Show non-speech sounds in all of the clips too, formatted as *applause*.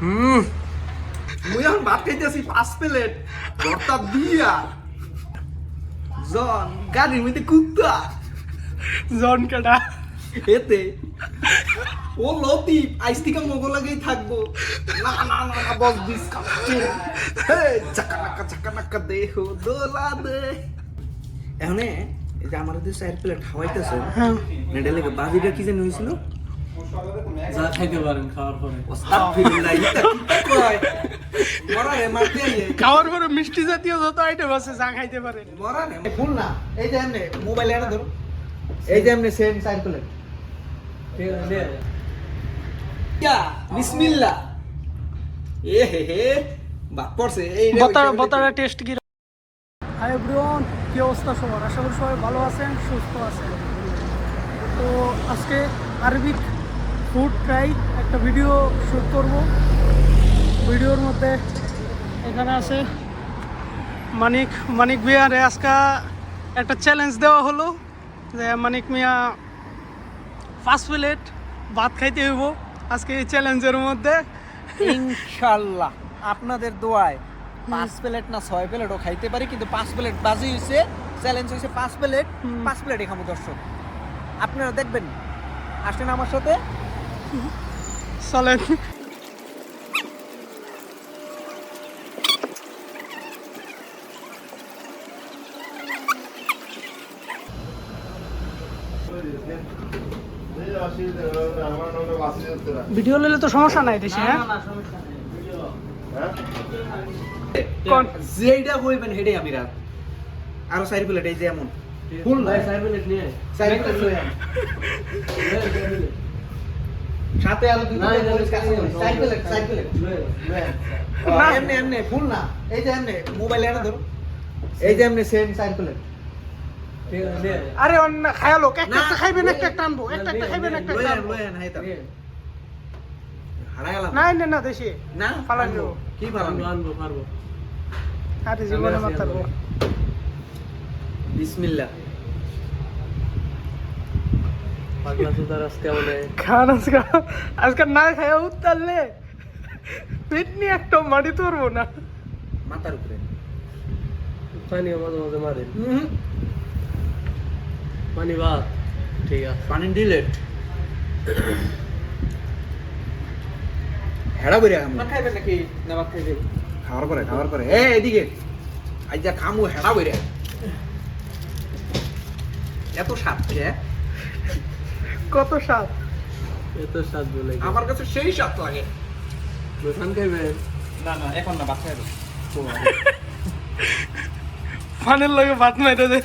হুম। মুই এখন ভাত খাইতেছি পাঁচ প্লেট। ভর্তা দিয়া। জন গাড়ির মধ্যে কুত্তা। জন কাটা এতে। ও লতিফ আইস থেকে মগো লাগেই থাকব। না না না না বস বিস কাপছে হে চাকা নাকা চাকা নাকা দেহ দোলা দে। এখন এই যে আমার যে চার প্লেট খাওয়াইতেছে হ্যাঁ। নেডে লেগে বাজিটা কি জানি হয়েছিল? যা খাইতে পারেন খাওয়ার পরে। ওস্তাদ ফিরিল্লাহ ইতা কি কয় মরা রে মারতে আইয়ে খাওয়ার পরে মিষ্টি জাতীয় যত আইটেম আছে যা খাইতে পারেন ভুল না এই যে এমনি মোবাইল এনে ধরো। এই যে এমনি সেম চার প্লেট ঠিক আছে নে। বিসমিল্লাহ। এ হে হে বাদ পড়ছে এই বতার বতারা টেস্ট কি হাই এভরিওয়ান কি অবস্থা সবার? আশা করি সবাই ভালো আছেন সুস্থ আছেন। তো আজকে আরবিক ফুড ট্রাই একটা ভিডিও শ্যুট করব। ভিডিওর মধ্যে এখানে আছে মানিক মানিক মিয়ারে আজকে একটা চ্যালেঞ্জ দেওয়া হলো যে মানিক মিয়া ফার্স্ট প্লেট ভাত খাইতে হইব। আজকে এই চ্যালেঞ্জের মধ্যে। ইনশাল্লাহ আপনাদের দোয়ায় পাঁচ প্লেট না ছয় প্লেটও খাইতে পারি কিন্তু পাঁচ প্লেট বাজি হয়েছে চ্যালেঞ্জ হয়েছে পাঁচ প্লেট পাঁচ প্লেটই খাব দর্শক। আপনারা দেখবেন আসেন আমার সাথে। চলেন। ভিডিও নিলে তো সমস্যা নাই দেশে হ্যাঁ? কোন? যেইটা কইবেন হেডে আমি রাত। আরও চার প্লেট এই যে এমন। ফুল না? ভাই, চার মিনিট নিয়ে চার প্লেট। সাথে আরও দুই না, প্লেট না। এমনি এমনি ফুল না এই যে এমনি মোবাইল এনে ধরো এই যে এমনি সেম নে। আরে অন্য খায়ালো একটা একটা খাইবেন একটা একটা আনব একটা একটা খাইবেন একটা একটা আনব নে। না না দেশে না ফালান কি ফালান আনব, আনব, পারব। আরে জীবনে মাথা বিসমিল্লাহ পাগলা চোদার আজকে বলে খান আজকে আজকে না খায়া উত্তারলে পেট নিয়ে একটা মাটি তুলবো না। মাথার উপরে। পানিও মাঝে মাঝে মারে। হুম পানি ভাত ঠিক আছে। পানি ডিলেট হেড়া বেরিয়া খামু। খাইবেন নাকি? না ভাত খাইবেন খাওয়ার পরে খাওয়ার পরে। এ এদিকে। আজ যা খামু হেড়া বেরিয়া এত স্বাদ খেয়ে কত স্বাদ? এত স্বাদ বলে আমার কাছে সেই স্বাদ লাগে। দোকান খাইবেন না না এখন না বাচ্চা *laughs* ফানের লগে ভাত মাইরে দেন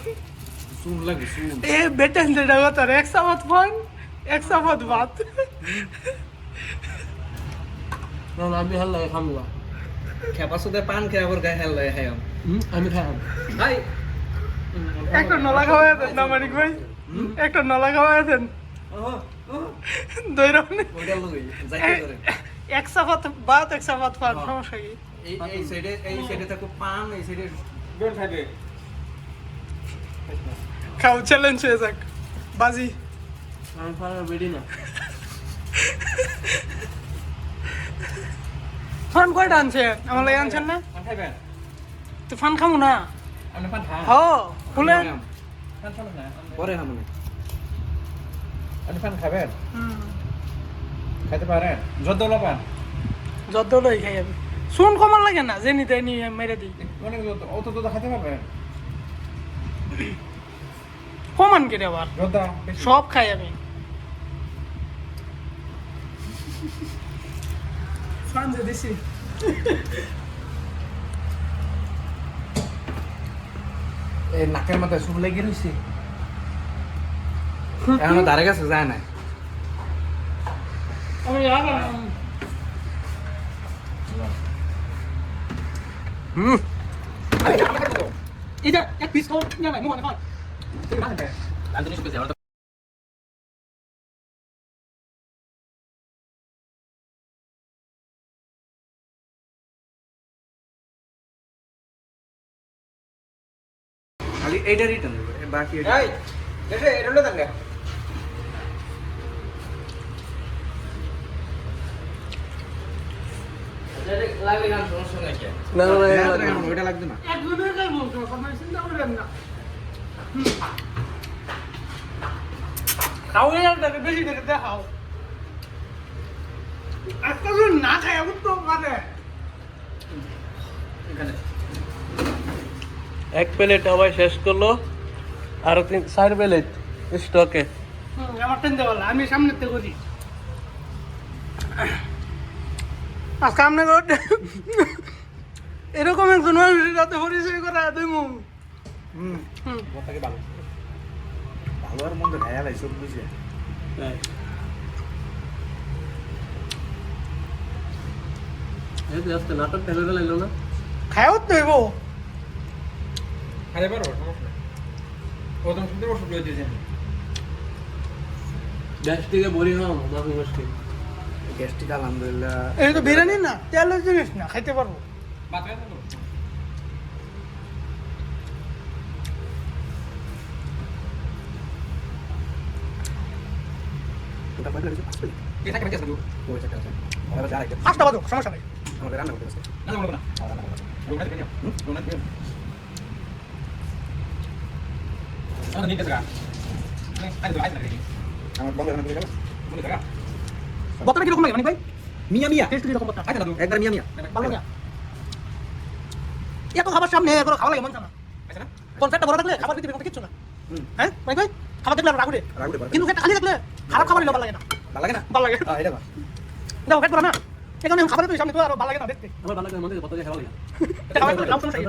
চুন লাগে চুন। এ বেটেন যেটা কথা এক সামাত ফান এক সামাত ভাত। না না, আমি হাল্লা খামলা খেপা সুদে পান খেয়ে আবার গায়ে হেল লাগে খাইম আমি খাম হাই একটা নলা খাওয়াই দেন না মানিক ভাই। একটা নলা খাওয়াই দেন। এক সমস্যা কি? এই এই সাইডে এই সাইডে থাকো পান এই সাইডে বেল খাবে খাও চ্যালেঞ্জ হয়ে যাক। বাজি। আমি বেডি না ফান কয়টা আনছে? আমার লাগে আনছেন না? তো ফান খামু না? হ খুলেন পরে খামু আপনি পান খাবেন? খাইতে পারেন? যদ্দলা পান? যত লই খাই আমি। শুন কমান লাগে না জেনি তাই নি মেরে দিই। অনেক যত- অত যত খাইতে পারবেন কমান কেটে আবার। যদ্দা সব খাই আমি। ফানজে দিছি। নাকের মাথায় সুপ লেগে রইছে। এখনও ধারে কাছে যায় না হুম। এটা এক পিস খাও। না ভাই মোহন খাও। খালি এইটা রিটার্ন বাকি এটা এই এটা হলো দাঙ্গা না না না ওইটা লাগবে না। একজনের গায়ে বলছো কথা চিন্তা করবেন না। খাও এটাকে বেশি করে দেখাও। আজকে যদি না খাই এমন তো মানে। এক প্লেট আবার শেষ করল আর তিন চার প্লেট স্টকে হুম, আমার আমি সামনে থেকে করি। আজকে আপনার এরকম একজন মানুষের সাথে পরিচয় করা দেবো হুম। হুম। ভালো ভালো আর মন্দ খায়া সব বুঝে। নাটক ঠেলে লাগল না? খায়াও তো হইব। খাইতে পারব সমস্যা নেই। প্রথম শুনতে বসে দিয়েছেন গ্যাস থেকে মাফি মুশকিল গ্যাস্ট্রিক আলহামদুলিল্লাহ। এই তো বিরিয়ানি না তেলের জিনিস না খাইতে পারব। থাকে কাছে বাজো সমস্যা নেই। আমাদের রান্না করতে হবে। না বলব না। রোনা দিবেন হুম রোনা দিবেন আরে নিতে গা আরে তো আইনা রে। আমার বন্ধের রান্না করে যাব? মনে গা বর্তমানে কীরকম লাগে মানে ভাই? মিয়া মিয়া। টেস্ট কীরকম বর্তা আইনা দাও একবার মিয়া মিয়া। ভালো লাগে। এত খাবার সামনে এগুলো খাওয়া লাগে মন চায় না। আইনা কোন ফ্যাটটা বড় থাকলে খাবার কোনো কিচ্ছু না। হ্যাঁ ভাই ভাই? খাবার দেখলে রাগুড়ে রাগুড়ে কিন্তু ফ্যাট খালি থাকলে খারাপ খাবার ভালো লাগে না। ভালো লাগে না? ভালো লাগে এটা ফ্যাট বড় না। এখানে খাবার তো সামনে তো আর ভালো লাগে না দেখতে। আমার ভালো লাগে মধ্যে কত খাওয়া লাগে এটা খাবার তো লাভ সমস্যা কি?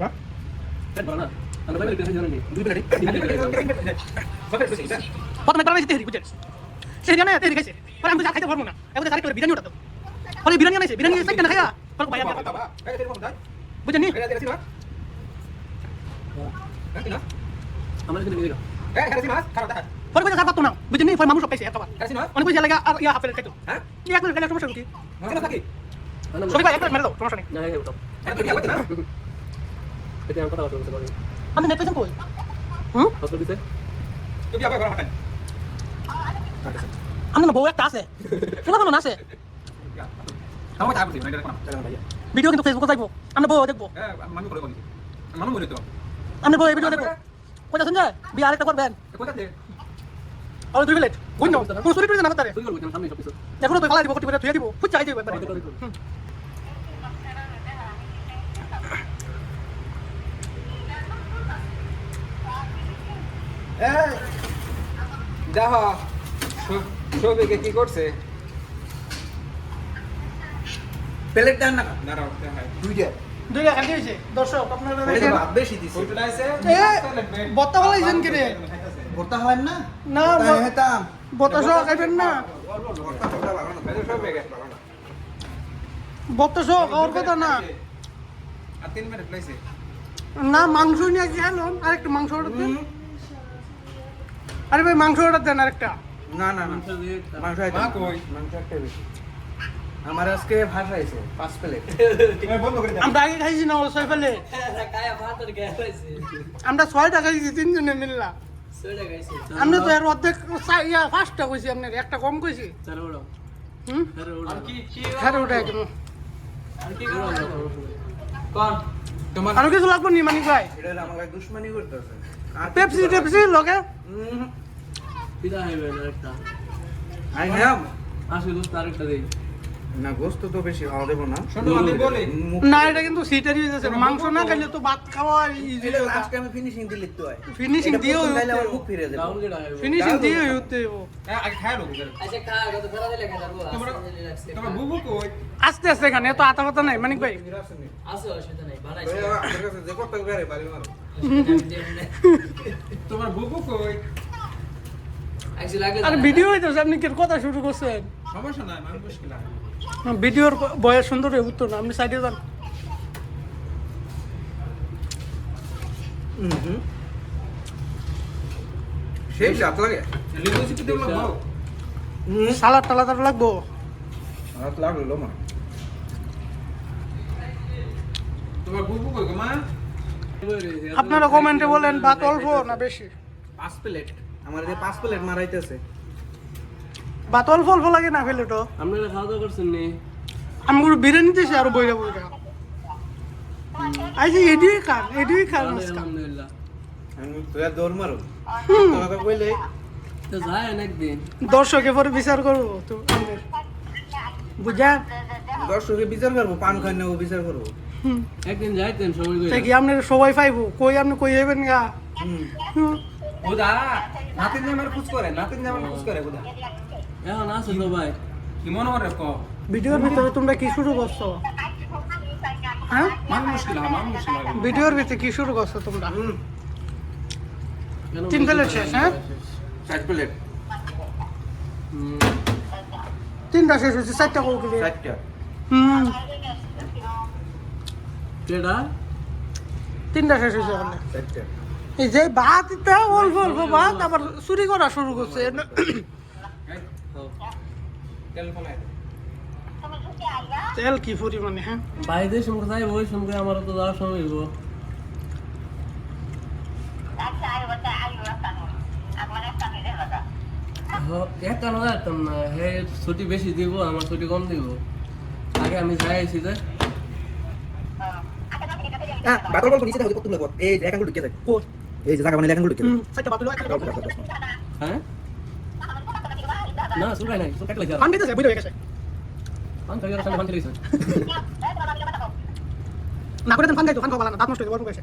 হ্যাঁ? পেট ভরা না। কিছু প্রথমে তারা তেহরি বুঝছেন সেই জানে তেহরি খাইছে। পরে আমি তো খাইতে পারব না। এখন আরেকটা বিরিয়ানি ওটা তো? পরে বিরিয়ানি আনাইছে বিরিয়ানি সাইড না খাইয়া পরে ভাই আমি বুঝেন নি খারাপ দেখা বুঝেন মানুষ পাইছে অনেক লাগা আর ইয়া হাফের খাইতো হ্যাঁ? খাইলে সমস্যা কি? কেন থাকি? সবাই ভাই মেরে দাও সমস্যা নেই। না এটা আমি কথা বলতে পারি আমি নেট পেছন কই? হুম? কত তুমি আবার ঘর হাঁটেন? আমি না বউ একটা আছে। কোনো আছে আমার চাপ দিই না এটা। ভিডিও কিন্তু ফেসবুকে যাইবো আমরা বউ দেখব। মানুষ করে বলি। মানুষ বলি তো আমরা বউ এই ভিডিও দেখব। কোথায় শুনছে বিয়ে আরেকটা করবেন। কোথা থেকে আর দুই প্লেট। কোন টুরি না তারে তুই দিব কোটি তুই দিব। খুব চাই দিব। একবার এই দেখো সবিকে কি করছে? প্লেট দেন না দাঁড়াও দুইটা। দুইটা খাইতে হইছে দর্শক আপনারা দেখেন। ভাত বেশি দিছে। ওইটা আছে এ, বত্তা ফালাইছেন কি রে? ভর্তা হলেন না না, হেতাম বত্তা সহ খাইবেন না ভর্তা ভর্তা ভালো না এটা সবিকে বত্তা সহ খাওয়ার কথা না। আর তিন মিনিট লাইছে না মাংস নিয়ে হলো আরেকটা মাংস অর্ডার দেন। আরে ভাই মাংস অর্ডার দেন আরেকটা। না না না। মাংস মাংস একটাই বেশি। আমার আজকে ভাত খাইছে পাঁচ প্লেট। বন্ধ করে দাও। আমরা আগে খাইছি না ছয় ফেলে আমরা ছয়টা খাইছি তিনজনে মিললা। আমরা তো এর অর্ধেক ইয়া কইছি আপনার একটা কম কইছি। হ্যাঁ আরও কিছু লাগবে নি মানিক ভাই? পেপসি টেপসি লগে? পিতা হইবে না আই হ্যাম আসলে দোস্ত আরেকটা দেই। না গোস্ত তো বেশি খাওয়া দেবো না। শোনো আমি বলি। মুখ- না এটা কিন্তু সিটারি হয়ে যাচ্ছে। মাংস না খাইলে তো ভাত খাওয়া আজকে আমি ফিনিশিং দিলে তো ফিনিশিং এটা দিয়ে আমার মুখ ফিরে যাবে। ডাউন কেডা হইবে ফিনিশিং দিয়ে হইতে হইব আগে খায় লোক তোমার তোমার বুবু কই? আস্তে আস্তে এখানে এত আতা কথা নাই মানিক ভাই। আমাদের কাছে যে কত করে বাড়ি মারো। তোমার বুবু কই? আর ভিডিও হইতেছে আপনি কি কথা শুরু করছেন? সমস্যা নাই মানুষ মুশকিল ভিডিওর বয়স সুন্দর হয়ে উঠতো না আপনি সাইডে যান। সেই লাগে। সালাদ টালাদ লাগবো? লাগল মা? আপনারা কমেন্টে বলেন ভাত অল্প না বেশি? পাঁচ প্লেট। আমার যে পাঁচ প্লেট মারাইতেছে। ভাত অল্প অল্প লাগে না ফেলে তো। আপনারা খাওয়া দাওয়া করছেন নি? আমি কোনো বিরিয়ানি দিয়েছি আরও বইরা বইরা। আচ্ছা এডুই খান এডুই খান আলহামদুলিল্লাহ। আমি তোরা দৌড় মারো। কথা কইলে। তো যায় একদিন। দর্শকে পরে বিচার করব তো। বুঝা? দর্শকে বিচার করব পান খাই না ও বিচার করব। হুম। একদিন যাইতেন সময় করে তাই কি আপনার সবাই পাইবো? কই আপনি কই যাবেন গা? হুম, বুদা নাতিন জামার খুশ করে নাতিন জামার খুশ করে বুদা এখন আছে তো ভাই কি মনে করে ক? ভিডিওর ভিতরে তোমরা কি শুরু করছ? হ্যাঁ? মান মুশকিল ভিডিওর ভিতরে কি শুরু করছ তোমরা? তিন প্লেট শেষ হ্যাঁ? ষাট প্লেট। হুম, তিনটা শেষ হয়েছে চারটা কৌকি ষাটটা হুম। কেডা? তিনটা শেষ হয়েছে ওখানে এই যে ভাত এটা অল্প অল্প ভাত আবার চুরি করা শুরু করছে। তেল কি পরিমাণে হ্যাঁ? সঙ্গে ওই সঙ্গে আমার তো যাওয়ার সময় হইব। না হে ছুটি বেশি দিব আমার ছুটি কম দিব। আগে আমি যাই আইছি যে। হ্যাঁ বল নিচে দেখো কত লাগবে? এই যে এক আঙ্গুল ঢুকে যায় কোর এই যে জায়গা বানাইলে এক আঙ্গুল ঢুকে হুম চারটা ভাত হলো একটা ভাত। হ্যাঁ না সুরাই নাই সুর কাটলে পান দিতেছে বুঝে গেছে পান খাই সামনে পান খেলেছে না করে দেন ফান খাইতো ফান খাওয়া ভালো না দাঁত নষ্ট হয়ে গরম গেছে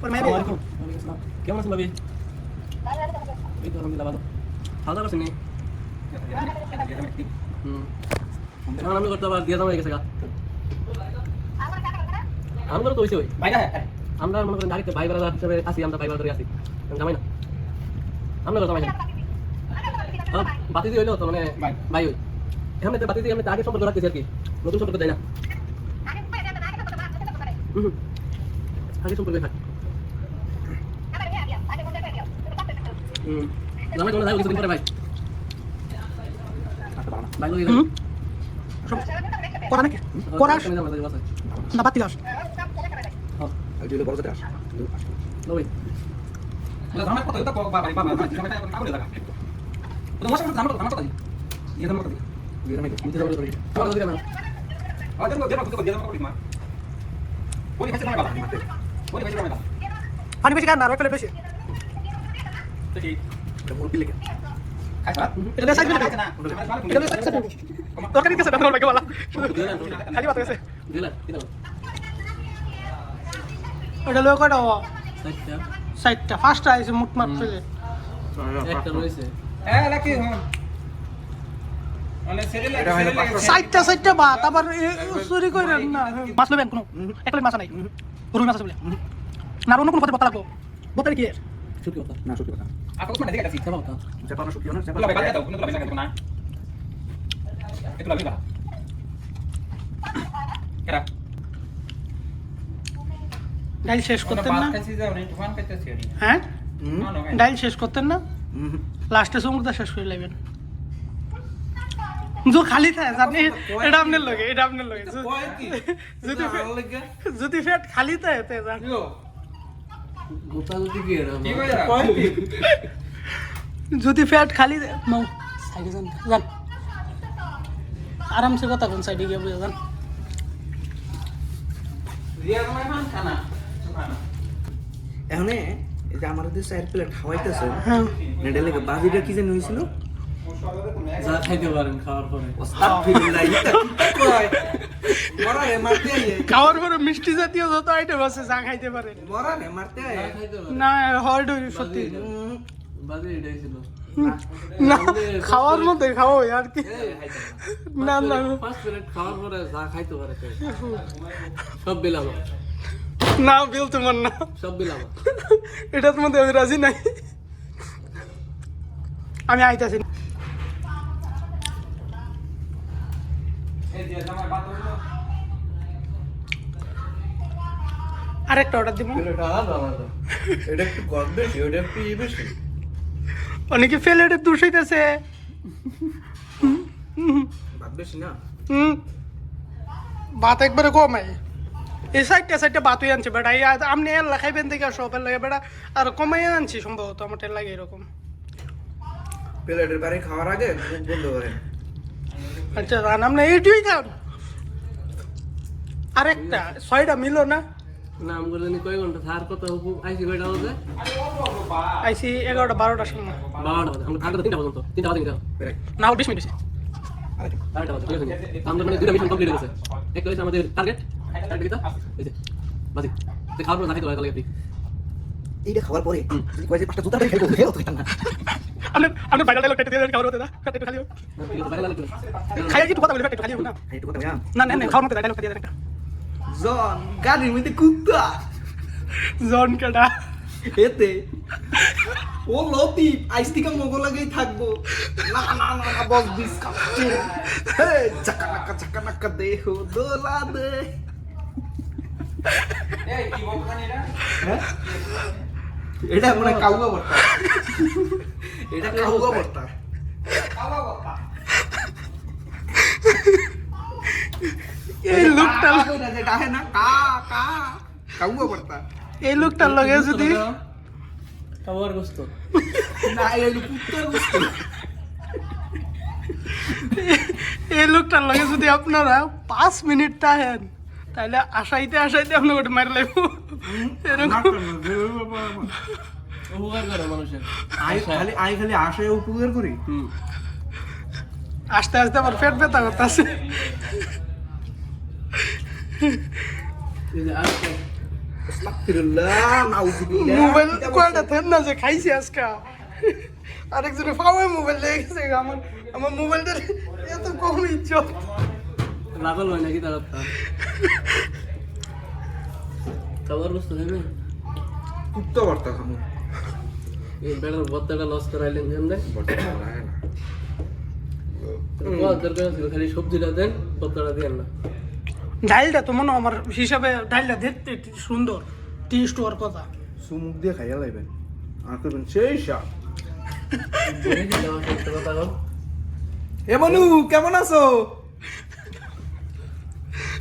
পরে মেয়ে দিয়ে দিবো। কেমন আছেন ভাবি এই তো আলহামদুলিল্লাহ ভালো খাওয়া দাওয়া করছেন নি? হুম এখন আমি করতে আবার দিয়ে দাম হয়ে গেছে গা আমরা তো হয়েছে ওই বাইরে আমরা মনে করেন গাড়িতে ভাই বেড়া হিসেবে আসি আমরা ভাই বেড়া আসি জামাই না? আমরা তো জামাই না। বাতি দিয়ে হইল তো মানে ভাই। ভাই ওই এখানে বাতি দিয়ে আমি আগে সম্পর্ক রাখতেছি আর কি। নতুন সম্পর্ক দেয় না। আগে সম্পর্ক থাক। জামাই তোমার যাই কিছুদিন পরে ভাই। ভাই লোক করা নাকি? করা না বাতি Das Aljulo pa Dia. Dia aku lima. Boleh? Boleh kan. Jadi, udah mulai pilih saja. Kita. Kita lihat saja ওটা লোক কয়টা ও? সাইডটা ফার্স্টটা আইছে মুট মার ফেলে একটা রয়েছে। এ লাকি হ্যাঁ লাগে পাঁচশো। সাইডটা সাইডটা ভাত আবার চুরি করে না মাছ নেবেন কোনো এক প্লেট মাছ নাই। রুই মাছ আছে বলে না অন্য কোনো পথে বতা লাগবো বতার কি? সত্যি কথা। না সত্যি কথা। আপনি কোন দিকে গেছি কথা চেপা না সত্যি না চেপা Bola দাও কোন bola না। এটা লাগি বা কেরা? ডাইল শেষ করতেন না? হ্যাঁ? ডাইল শেষ করতেন না? লাস্টে সমুদ্র শেষ করে লাগবেন जो খালি থাকে জানি। এটা আপনার লগে এটা আপনার লগে। যদি- যদি পেট খালি থাকে তে জান। যদি পেট খালি মাও সাইডে যান যান আরামসে কথা কোন সাইডে গিয়ে বুঝে যান। রিয়া মানে খানা। এখন এই যে আমার যে চার প্লেট খাওয়াইতেছে হ্যাঁ এটা লেগে বাজিটা কি জানি হয়েছিল যা খাইতে পারেন খাওয়ার পরে। আস্তাগফিরুল্লাহ, এটা কি কয়? মরা মারতে আইয়ে। খাওয়ার পরে মিষ্টি জাতীয় যত আইটেম আছে যা খাইতে পারেন মরা রে মারতে আইয়ে। না হল্ড সত্যি। বাজে এটাই ছিল। না খাওয়ার মধ্যে খাও আর কি। না না। পাঁচ মিনিট খাওয়ার পরে যা খাইতে পারে সব বিলাম না বিল তোমার না সব বিলাম এটার মধ্যে আমি রাজি নাই। আমি আইতাছি। আরেকটা অর্ডার দিব। এটা একটু কম বেশি ওটা একটু ই বেশি। অনেকে ফেলেটে দূষিতেছে ভাত বেশি না? হুম। ভাত একবারে কমাই। এই সাইডটা সাইডটা ভাতই আনছে বেটা। এই আপনি এল্লা খাইবেন দেখে সবের লাগে বেটা। আর কমাই আনছি সম্ভবত আমার লাগে এরকম। প্লেটের বাড়ি খাওয়ার আগে বন্ধ করেন। আচ্ছা রান আপনি এইটুই খান। আরেকটা ছয়টা মিলো না? নাম করে জানি কয় ঘণ্টা স্যার কত আইসি কয়টা বাজে? আইসি এগারোটা বারোটার সময় বারোটা বাজে আমরা থাকতে তিনটা পর্যন্ত। তিনটা বাজে না বিশ মিনিট হয়েছে। বাজে আমাদের মানে দুইটা মিশন কমপ্লিট হয়েছে একটা হচ্ছে আমাদের টার্গেট কিটা খাওয়ার পর হয় কালকে। এইটা খাওয়ার পরে যদি কয় পাঁচটা জুতা খাইবো হেও তো না। আপনার আপনার বাইরে ডায়লগ কেটে দিয়ে খাওয়ার হতে না কেটে খালি হোক। কি কথা বলি একটু খালি না? একটু কথা না না না খাওয়ার মতো ডায়লগ দিয়ে একটা। জন গাড়ির মধ্যে কুত্তা। জন কেডা? এতে ও লতিফ আইস থেকে মগো লাগেই থাকব। না না না না বস বিস কাপছে হে চাকা নাকা চাকা নাকা দেহ দোলা দে? এটা মানে কাউয়া বর্তা এটা কাউয়া বর্তা এই লোকটা এটা যেটা है ना কা কা কাউয়া বর্তা এই লোকটার লগে যদি খাওয়ার গোস্ত। না এই কুত্তার বস্তু এই লোকটার লগে যদি আপনারা পাঁচ মিনিট টাহেন তাহলে আসাইতে আসাইতে আপনার ওটা মারি লাগবো এরকম। উপকার করে মানুষের। আই খালি আই খালি আশায় উপকার করি? আস্তে আস্তে আমার পেট ব্যথা করতেছে। মোবাইল কয়টা থেন না যে খাইছি আজকে? আরেকজনে ফাওয়ে মোবাইল লেগে গেছে আমার আমার মোবাইলটা এত কম ইজ্জত। লাগল হয় নাকি তারা? খাওয়ার গোস্ত নেবে কুত্তা বার্তা খামু এই বেড়ার বত্তাটা লস করাইলেন জানলে বার্তা খায় না। দরকার ছিল খালি সবজিটা দেন বত্তাটা দেন না। ডাইলটা তো মনে আমার হিসাবে ডাইলটা দেখতে সুন্দর টেস্ট হওয়ার কথা। সুমুখ দিয়ে খাইয়া লাইবেন। আর করবেন সেই সাপ এ মনু কেমন আছো?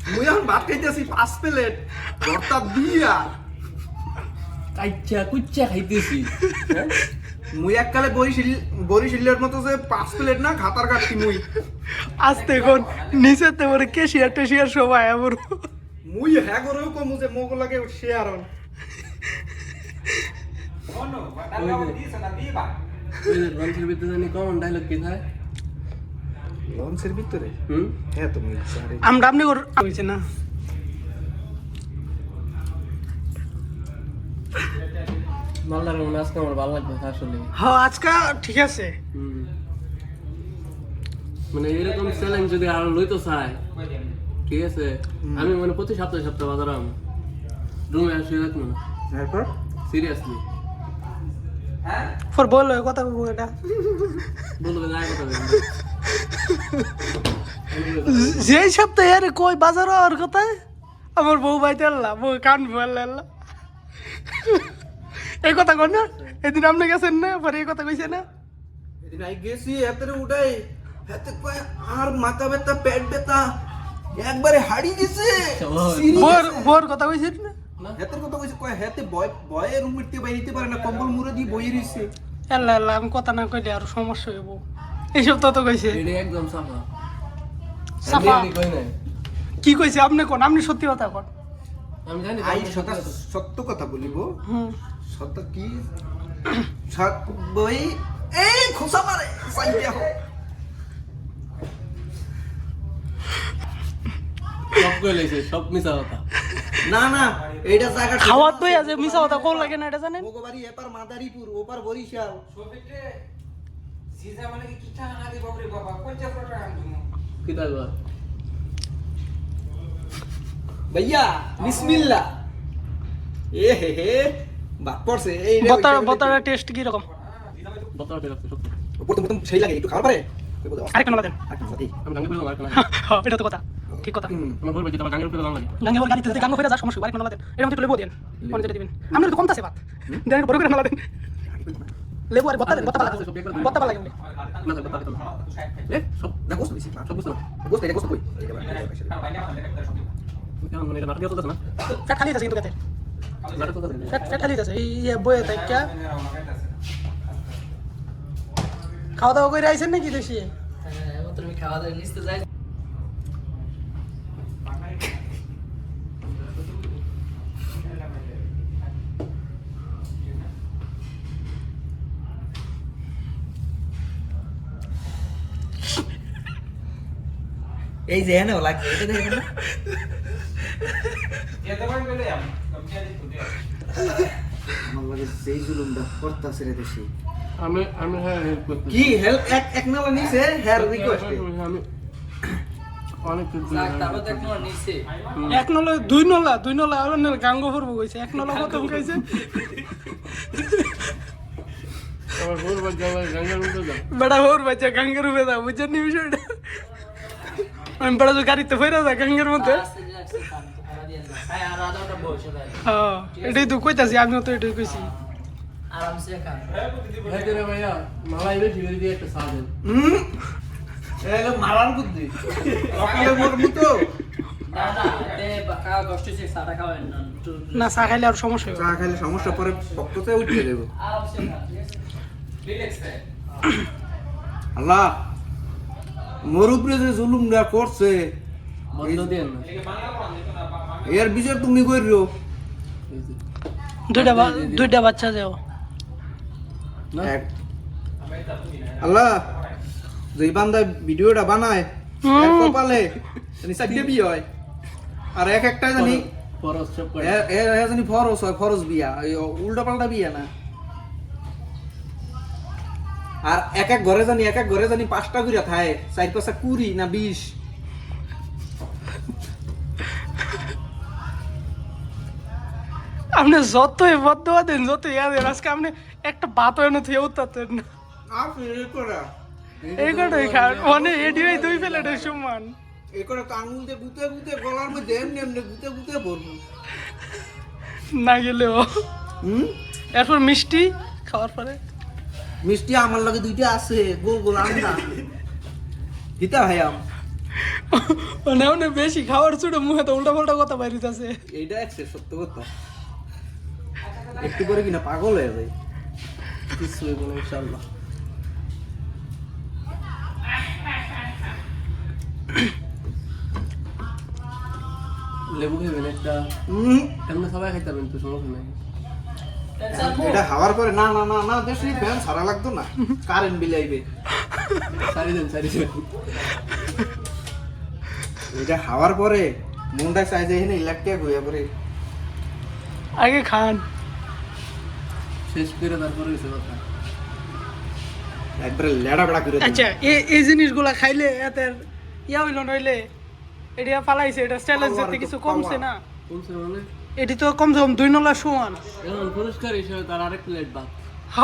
মুই এখন ভাত খাইতেছি পাঁচ প্লেট। ভর্তা দিয়া। কাইচ্চা কুচ্চা খাইতেছি হ্যাঁ? মুই এককালে বরিশিল বরিশিলের মতো যে পাঁচ প্লেট না খাতার কাটছি মুই। আজতে এখন নিচে তো ওরে কেশিয়ার টেশিয়ার সবাই আমার মুই হ্যাঁ করেও কমু যে মোক লাগে শেয়ার হন ওই যে রঞ্চের ভিতরে জানি কমন ডায়লগ কি থাকে লঞ্চের ভিতরে? হুম? হ্যাঁ তুমি আমরা আপনি ওর হয়েছে না। ভালো লাগে মনে আজকে আমার ভালো লাগবে আসলে। হ্যাঁ আজকে ঠিক আছে। মানে এরকম চ্যালেঞ্জ যদি আরও লইতো চাই ঠিক আছে? আমি মানে প্রতি সপ্তাহে সপ্তাহে বাজারাম রুমে আসি রাখব না। তারপর? সিরিয়াসলি ফর বল কথা বলব এটা। বলবে যায় কথা বলবে *laughs* যেই সপ্তাহে আরে কই বাজার হওয়ার কথা? আমার বউ বাইতে আল্লাহ বউ কান আল্লাহ এই কথা কর না এদিন আপনি গেছেন না পরে এই কথা কইছে না? এদিন আই গেছি হাতের উঠাই হাতে কয় আর মাথা ব্যথা পেট ব্যথা একবারে হাড়ি দিছে বোর বোর কথা কইছিস না? হাতের কথা কইছে কয় হাতে বয় বয়ে রুম মিটতে বাইরিতে পারে না কম্বল মুড়ে দিয়ে বই রইছে। আল্লাহ আল্লাহ আমি কথা না কইলে আর সমস্যা হইব। এইসব তো তো কইছে একদম সাফা। সাফা। আমি কই নাই? কি কইছে? আপনি কোন? আপনি সত্যি কথা কোন। আমি জানি আই আমি সত্য সত্য কথা বলিব। সত্য কি? সত বই? এই খোসা মারে সব কই লাইছে? সব মিছা কথা। না না এইটা জায়গা খাওয়ার তো আছে মিছা কথা কোন লাগে না এটা জানেন? মোগবাড়ি এপার মাদারীপুর ওপার বরিশাল। থাকবা ভাইয়া বিসমিল্লাহ এ হে হে বাদ পড়ছে এই রে, বতার ওইটা বতার টেস্ট কি রকম সত্যি প্রথম প্রথম সেই লাগে একটু খাওয়ার পরে আরেকটা নলা দেন। আমি গাঙ্গে আমার হ্যাঁ, এটা তো কথা ঠিক কথা। আমার বলবে যে তোমার গাঙ্গের ফেলে লাগে। গাঙ্গে বল গাড়িতে যদি গাঙ্গ যা সমস্যা আরেকটা নলা দেন। এরকম একটু লেবু দেন। মনে যেতে দিবেন তো কমতাছে বাত দেন বড় করে নলা দেন। লেবু আর বত্তা বত্তা লাগে বত্তা লাগে বলে। না থাকবে তাকে তো এ সব না গোস্ত বেশি সব বুঝতে না এটা গোস্ত কই মানে এটা নাটক চলতেছে না ফ্যাট খালি আছে কিন্তু গাতে নাটক চলতেছে ফ্যাট ফ্যাট খালি আছে। এই ইয়ে বয়ে থাকা খাওয়া দাওয়া করে আইছেন নাকি দেশে? তুমি খাওয়া দাওয়া নিতে যাই এই যে এনে লাগছে এটা দেখেন না? আমি আমি হ্যাঁ হেল্প কি হেল্প এক এক নালা নিছে হেয়ার রিকোয়েস্ট আমি অনেক কিছু এক নলা দুই নলা দুই নলা আর নলা গাঙ্গ ভরবো কইছে। এক নলা প্রথম খাইছে আমার বউর বাচ্চা গঙ্গার যা বেড়া ওর বাচ্চা গাঙ্গের উপরে দাও বুঝছেন নি বিষয়টা? আমি বেড়া তো গাড়িতে ফেরা যা গাঙ্গের মধ্যে। হ্যাঁ এটাই তো কইতাছি আমিও তো এটাই কইছি। মারার বুদ্ধি না চা খাইলে আর সমস্যা চা খাইলে সমস্যা পরে পক্ষতে উঠে দেব। আল্লাহ। মোর উপরে যে জুলুমটা করছে এর বিচার তুমি করিও দুইটা দুইটা বাচ্চা যাও এক- আল্লাহ যে বান্দা ভিডিওটা বানায় এর। কপালে জানি চারটে বিয়ে হয়। আর এক একটা জানি পরশ সব করে এ- এ- এ জানি ফরজ হয় ফরজ বিয়া। উল্টা পাল্টা বিয়া না। আর এক এক ঘরে জানি এক এক ঘরে জানি পাঁচটা করে থায় চার পাঁচটা কুড়ি না বিশ। আপনি যতই বদ্ধ দেন যত ইয়া দেন আজকে আপনি একটা ভাত এনে থুয়ে উত্তাতেন না। এই কটাই খান মানে এডিওই দুই প্লেটের সমান। এই আঙুল দিয়ে গুতে গুতে গলার মধ্যে এমনি এমনি গুতে গুতে ভরবো। না গেলেও। এরপর মিষ্টি খাওয়ার পরে। মিষ্টি আমার লাগে দুইটা আছে গোল গোল আমরা দিতা ভাই আম। মানে অনেক বেশি খাওয়ার ছুটে মুখে তো উল্টা পাল্টা কথা বাইরিতেছে। এইটা একসে সত্য কথা। একটু করে কিনা পাগল হয়ে যায়। কিছু হইব না ইনশাআল্লাহ। লেবু খাইবেন একটা? হুম এমনি সবাই খাইতে পারবেন তো সমস্যা নাই। এটা হাওয়ার পরে না না না না বেশি ফ্যান সারা লাগতো না। কারেন্ট বিল আইবে। সারি দেন সারি দেন। এটা হাওয়ার পরে মনটা চাই যে এখানে ইলেকট্রিক হয়ে পরে আগে খান। শেষ করে তারপরে হয়েছে কথা। একবারে লেড়া বেড়া করে। আচ্ছা এই এই জিনিসগুলা খাইলে এত ইয়া হইল নইলে এটা পালাইছে এটা চ্যালেঞ্জ Power কিছু কমছে না। বলছে মানে? এটি তো কমসে কম দুই নলা সমান। এখন পুরস্কার হিসেবে তার আরেক প্লেট ভাত হ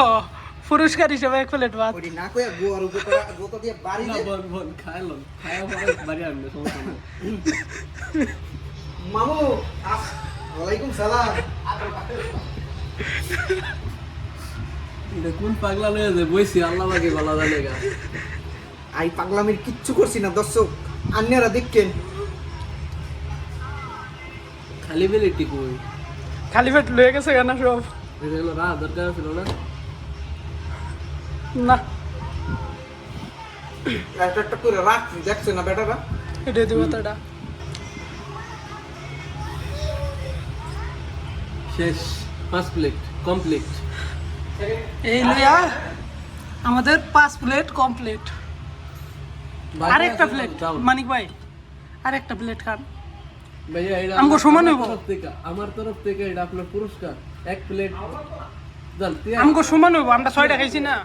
পুরস্কার হিসেবে এক প্লেট ভাত ওটি না কয়ে গোয়ার উপর গোতা দিয়ে বাড়ি না বল বল খাইলাম খাওয়া পরে বাড়ি আনবে সমস্যা নেই। মামু আস ওয়ালাইকুম সালাম। কোন পাগলা লয়ে যায় বইছি আল্লাহ বাগে গলা জানে গা। আই পাগলামির কিচ্ছু করছি না দর্শক। আন্যরা দেখকেন খালি খালি পেট লয়ে গেছে কেন সব? রাত দরকার ছিল না? না। একটা একটা করে রাখছি দেখছে না বেটারা এটা দিব তাটা শেষ পাঁচ প্লেট কমপ্লিট এই লইয়া আমাদের পাঁচ প্লেট কমপ্লিট আরেকটা প্লেট মানিক ভাই আরেকটা প্লেট খান। আমগো সমান আমার হইবো। তরফ আমার তরফ থেকে এটা আপনার পুরস্কার। এক প্লেট সমান হইব আমরা ছয়টা খাইছি না।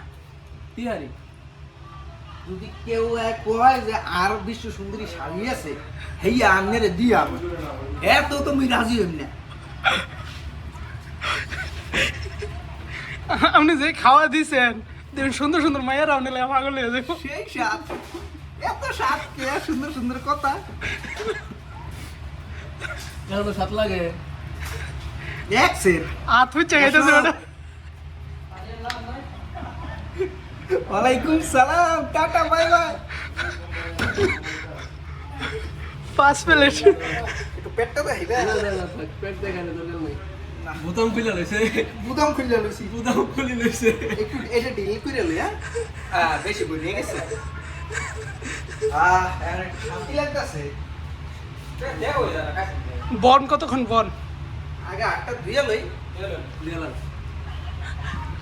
তিহারি। যদি কেউ এক কয় যে আর বিশ্ব সুন্দরী স্বামী আছে এত তুমি রাজি হইম না। আপনি যে খাওয়া দিছেন দেখুন সুন্দর সুন্দর মায়ের আপনি পাগল হয়ে যাব সেই সাত এত সাত কে সুন্দর সুন্দর কথা? এখন তো সাত লাগে। দেখছেন হাত হচ্ছে ওটা ওয়ালাইকুম সালাম টাটা বাই বাই। পাঁচ প্লেট। একটু পেটটা দেখাইবে না, না, না, পেট দরকার নেই। বোতাম খুলে লইছে। বুদাম লইছি। খুলে লইছে। একটু এটা ডিল করে লই হ্যাঁ। হ্যাঁ বেশি গেছে। আহ শান্তি লাগতেছে। বন কতক্ষণ বন? আগে আটটা ধুয়ে লই। দিলাম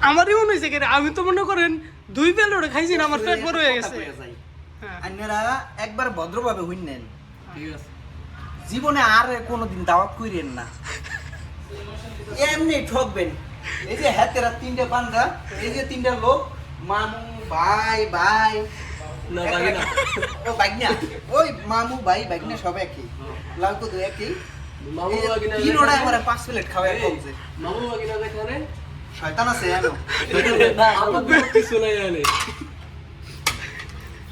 আমারই মনে হয়েছে কি রে, আমি তো মনে করেন দুই প্লেট খাইছি না আমার পেট বড় হয়ে গেছে। হ্যাঁ। আপনারা একবার ভদ্রভাবে হইন নেন। জীবনে আর কোনোদিন দাওয়াত কইরেন না। এমনি ঠকবেন। এই যে হাতেরা তিনটা পান্ডা এই যে তিনটা লোক মামু ভাই ভাই। না বাকি না ও বাইকনা ওই মামু ভাই বাইকনা সব একই। লাল কদু একই। শয়তান আছে কিছু নাই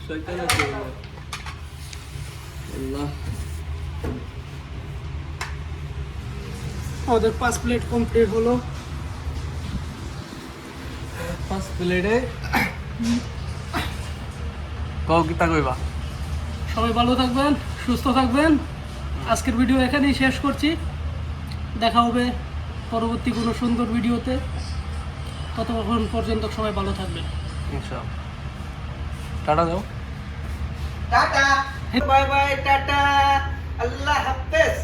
শয়তান আছে আল্লাহ। আমাদের পাঁচ প্লেট কমপ্লিট হলো। পাঁচ প্লেটে। কও কিতা কইবা? সবাই ভালো থাকবেন সুস্থ থাকবেন। আজকের ভিডিও এখানেই শেষ করছি। দেখা হবে পরবর্তী কোনো সুন্দর ভিডিওতে। ততক্ষণ পর্যন্ত সবাই ভালো থাকবে টাটা দাও। টাটা। Bye bye tata. আল্লাহ হাফেজ।